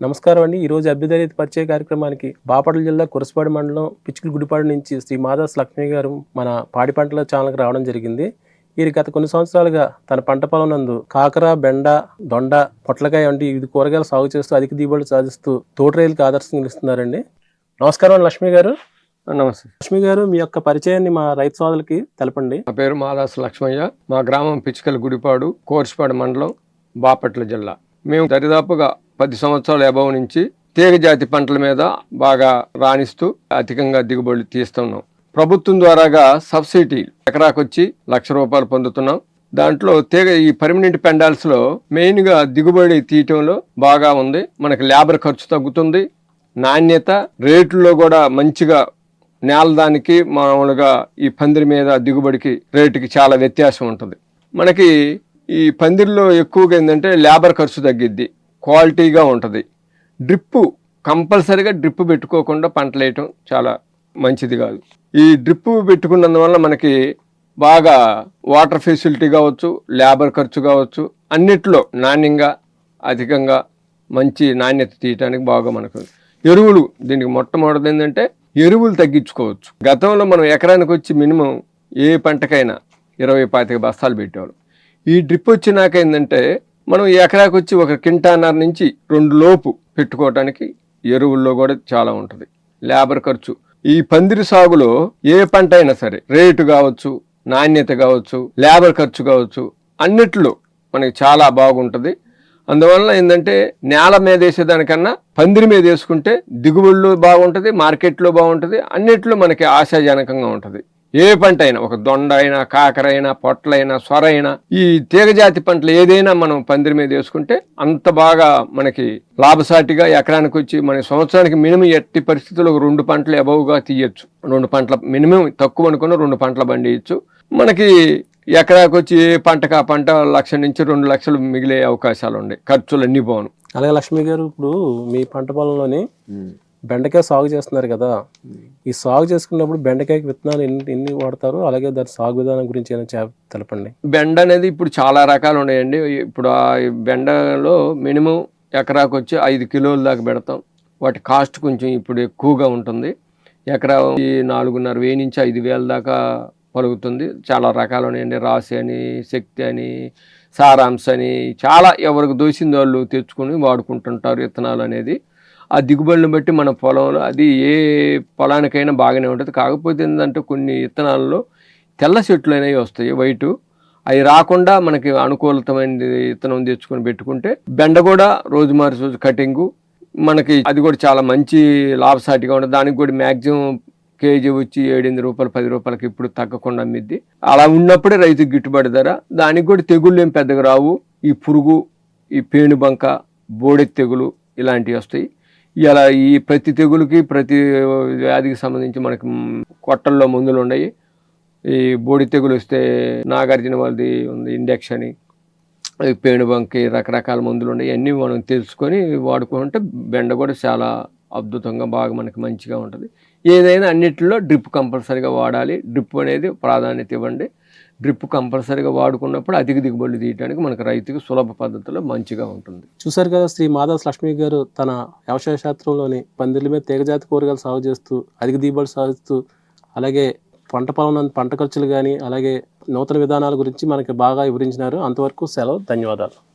నమస్కారం అండి. ఈరోజు అభ్యుదయ పరిచయ కార్యక్రమానికి బాపట్ల జిల్లా కురసపాడు మండలం పిచ్చుకుల గుడిపాడు నుంచి శ్రీ మాదాస్ లక్ష్మి గారు మన పాడి పంటల ఛానల్కి రావడం జరిగింది. వీరు గత కొన్ని సంవత్సరాలుగా తన పంట పొలం నందు కాకర బెండ దొండ పొట్లకాయ వంటి ఇది కూరగాయలు సాగు చేస్తూ అధిక దిగుబడి సాధిస్తూ తోటరైలుకి ఆదర్శం నిలుస్తున్నారండి. నమస్కారం అండి లక్ష్మి గారు. నమస్తే. లక్ష్మి గారు మీ యొక్క పరిచయాన్ని మా రైతు సోదరులకి తెలపండి. నా పేరు మాదాసు లక్ష్మయ్య. మా గ్రామం పిచ్చికల గుడిపాడు కోర్సుపాడు మండలం బాపట్ల జిల్లా. మేము దరిదాపుగా పది సంవత్సరాల అభావం నుంచి తీగ జాతి పంటల మీద బాగా రాణిస్తూ అధికంగా దిగుబడి తీస్తున్నాం. ప్రభుత్వం ద్వారాగా సబ్సిడీ ఎకరాకొచ్చి లక్ష రూపాయలు పొందుతున్నాం. దాంట్లో తీగ ఈ పర్మనెంట్ పెండాల్స్లో మెయిన్గా దిగుబడి తీయటంలో బాగా ఉంది. మనకి లేబర్ ఖర్చు తగ్గుతుంది. నాణ్యత రేట్లలో కూడా మంచిగా నేల దానికి మామూలుగా ఈ పందిరి మీద దిగుబడికి రేటుకి చాలా వ్యత్యాసం ఉంటుంది. మనకి ఈ పందిరిలో ఎక్కువగా ఏంటంటే లేబర్ ఖర్చు తగ్గిద్ది. క్వాలిటీగా ఉంటుంది. డ్రిప్పు కంపల్సరీగా డ్రిప్ పెట్టుకోకుండా పంటలు వేయటం చాలా మంచిది కాదు. ఈ డ్రిప్ పెట్టుకున్నందువల్ల మనకి బాగా వాటర్ ఫెసిలిటీ కావచ్చు లేబర్ ఖర్చు కావచ్చు అన్నిట్లో నాణ్యంగా అధికంగా మంచి నాణ్యత తీయటానికి బాగా మనకు ఎరువులు దీనికి మొట్టమొదటిది ఏంటంటే ఎరువులు తగ్గించుకోవచ్చు. గతంలో మనం ఎకరానికి వచ్చి మినిమం ఏ పంటకైనా ఇరవై పాతిక బస్తాలు పెట్టేవాళ్ళం. ఈ డ్రిప్ వచ్చినాక ఏంటంటే మనం ఎకరాకు వచ్చి ఒక కింటాన్నర నుంచి రెండు లోపు పెట్టుకోవటానికి ఎరువుల్లో కూడా చాలా ఉంటుంది. లేబర్ ఖర్చు. ఈ పందిరి సాగులో ఏ పంట అయినా సరే రేటు కావచ్చు నాణ్యత కావచ్చు లేబర్ ఖర్చు కావచ్చు అన్నిట్లో మనకి చాలా బాగుంటుంది. అందువల్ల ఏంటంటే నేల మీద వేసేదానికన్నా పందిరి మీద వేసుకుంటే దిగుబడులు బాగుంటుంది మార్కెట్లో బాగుంటుంది అన్నిట్లో మనకి ఆశాజనకంగా ఉంటుంది. ఏ పంట అయినా ఒక దొండ అయినా కాకర అయినా పొట్లైనా సొర అయినా ఈ తీగజాతి పంటలు ఏదైనా మనం పందిరి మీద వేసుకుంటే అంత బాగా మనకి లాభసాటిగా ఎకరానికి వచ్చి మన సంవత్సరానికి మినిమం ఎట్టి పరిస్థితుల్లో రెండు పంటలు అబౌవ్గా తీయచ్చు. రెండు పంటల మినిమం తక్కువ అనుకున్న రెండు పంటలు పండియచ్చు. మనకి ఎకరాకి వచ్చి ఏ పంటకు ఆ పంట లక్ష నుంచి రెండు లక్షలు మిగిలే అవకాశాలు ఉన్నాయి ఖర్చులు అన్ని పోను. అలాగే లక్ష్మి గారు ఇప్పుడు మీ పంట పొలంలోని బెండకాయ సాగు చేస్తున్నారు కదా. ఈ సాగు చేసుకున్నప్పుడు బెండకాయకి విత్తనాలు ఎన్ని ఎన్ని వాడతారు? అలాగే దాని సాగు విధానం గురించి ఏమైనా తెలపండి. బెండ అనేది ఇప్పుడు చాలా రకాలు ఉన్నాయండి. ఇప్పుడు ఆ బెండలో మినిమం ఎకరాకు వచ్చి ఐదు కిలోల దాకా పెడతాం. వాటి కాస్ట్ కొంచెం ఇప్పుడు ఎక్కువగా ఉంటుంది. ఎకరా ఈ నాలుగున్నర వెయ్యి నుంచి ఐదు వేల దాకా పలుకుతుంది. చాలా రకాలు ఉన్నాయండి. రాసి అని శక్తి అని సారాంశ అని చాలా ఎవరికి దోసింది వాళ్ళు తెచ్చుకొని వాడుకుంటుంటారు విత్తనాలు అనేది. ఆ దిగుబడిని బట్టి మన పొలంలో అది ఏ పొలానికైనా బాగానే ఉంటుంది. కాకపోతే ఏంటంటే కొన్ని ఇత్తనాల్లో తెల్ల చెట్లు అనేవి వస్తాయి వైటు. అవి రాకుండా మనకి అనుకూలతమైన విత్తనం తెచ్చుకొని పెట్టుకుంటే బెండ కూడా రోజు మారి రోజు కటింగు. మనకి అది కూడా చాలా మంచి లాభసాటిగా ఉంటుంది. దానికి కూడా మ్యాక్సిమం కేజీ వచ్చి ఏడెనిమిది రూపాయలు పది రూపాయలకి ఇప్పుడు తగ్గకుండా అమ్మిద్ది. అలా ఉన్నప్పుడే రైతు గిట్టుబడి ధర. దానికి కూడా తెగుళ్ళు ఏం పెద్దగా రావు. ఈ పురుగు ఈ పేణుబంక బోడె తెగులు ఇలాంటివి వస్తాయి. ఇలా ఈ ప్రతి తెగులుకి ప్రతి వ్యాధికి సంబంధించి మనకి కొట్టల్లో మందులు ఉన్నాయి. ఈ బోడి తెగులు వస్తే నాగార్జున వాళ్ళది ఉంది ఇండెక్స్ అని పేణుబంకి రకరకాల మందులు ఉన్నాయి. అన్నీ మనం తెలుసుకొని వాడుకుంటే బెండ కూడా చాలా అద్భుతంగా బాగా మనకి మంచిగా ఉంటుంది. ఏదైనా అన్నిటిలో డ్రిప్ కంపల్సరీగా వాడాలి. డ్రిప్ అనేది ప్రాధాన్యత ఇవ్వండి. డ్రిప్ కంపల్సరీగా వాడుకున్నప్పుడు అధిక దిగుబడులు తీయడానికి మనకు రైతుకు సులభ పద్ధతిలో మంచిగా ఉంటుంది. చూసారు కదా శ్రీ మాధవ్ లక్ష్మి గారు తన వ్యవసాయ శాస్త్రంలోని పందిళ్ళ మీద తీగజాతి కూరగాయలు సాగు చేస్తూ అధిక దిగుబడి సాధిస్తూ అలాగే పంట పొలం పంట ఖర్చులు కానీ అలాగే నూతన విధానాల గురించి మనకి బాగా వివరించినారు. అంతవరకు సెలవు ధన్యవాదాలు.